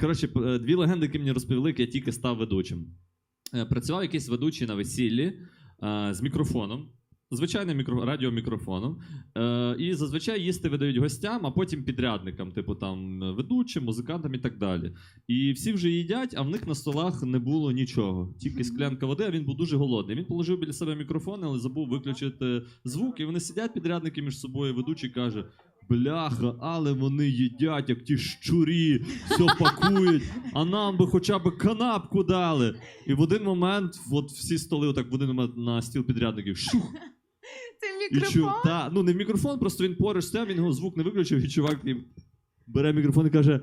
Коротше, е, дві легенди, які мені розповіли, як я тільки став ведучим. Е, Працював якийсь ведучий на весіллі е, з мікрофоном. Звичайним мікро... радіомікрофоном. І зазвичай їсти видають гостям, а потім підрядникам, типу там ведучим, музикантам і так далі. І всі вже їдять, а в них на столах не було нічого. Тільки склянка води, а він був дуже голодний. Він положив біля себе мікрофон, але забув виключити звук. І вони сидять підрядники між собою. Ведучий каже: Бляха, але вони їдять, як ті щурі, все пакують, а нам би хоча б канапку дали. І в один момент, от всі столи, отак в один момент на стіл підрядників. Шух, Це і чу, мікрофон. та, ну не мікрофон, просто він поруч стояв, він його звук не виключив, і чувак і бере мікрофон і каже.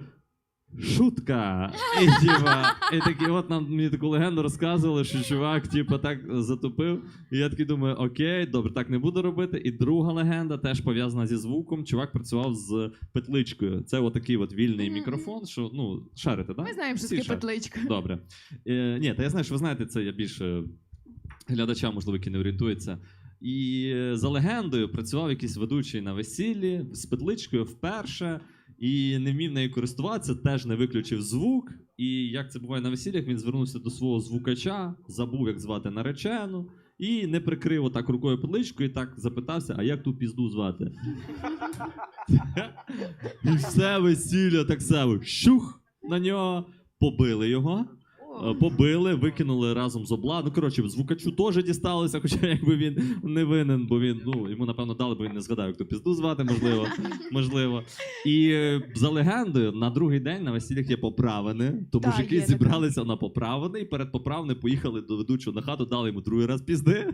Шутка! І, типа, і такі, от нам мені таку легенду розказували, що чувак, типа, так затупив. І я такий думаю, окей, добре, так не буду робити. І друга легенда теж пов'язана зі звуком. Чувак працював з петличкою. Це отакий от вільний мікрофон, що ну, шарите, так? Ми знаємо, що Всі таке петличка. Добре. Е, ні, та я знаю, що ви знаєте, це я більше глядачам, можливо, які не орієнтуються. І е, за легендою працював якийсь ведучий на весіллі з петличкою вперше. І не вмів нею користуватися, теж не виключив звук. І як це буває на весіллях, він звернувся до свого звукача, забув, як звати наречену, і не прикрив отак рукою поличку і так запитався: а як ту пізду звати? І все весілля так само. Щух на нього, побили його. Е, Побили, викинули разом з обла. Ну, коротше, звукачу теж дісталося, хоча якби він не винен, бо він, ну, йому, напевно, дали, бо він не згадав, як ту пізду звати, можливо. можливо. І е, за легендою, на другий день на весіллях є поправини, то Так, мужики зібралися на поправини, і перед поправною поїхали до ведучого на хату, дали йому другий раз пізди.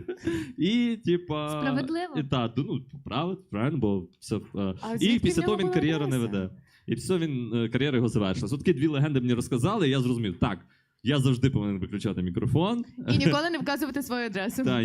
І, типа. Справедливо. І так, ну, поправити, правильно, бо все. е, А і після того він кар'єру не веде. І все, він кар'єра його завершилась. От такі дві легенди мені розказали, і я зрозумів, так, я завжди повинен виключати мікрофон. І ніколи не вказувати свою адресу. Та,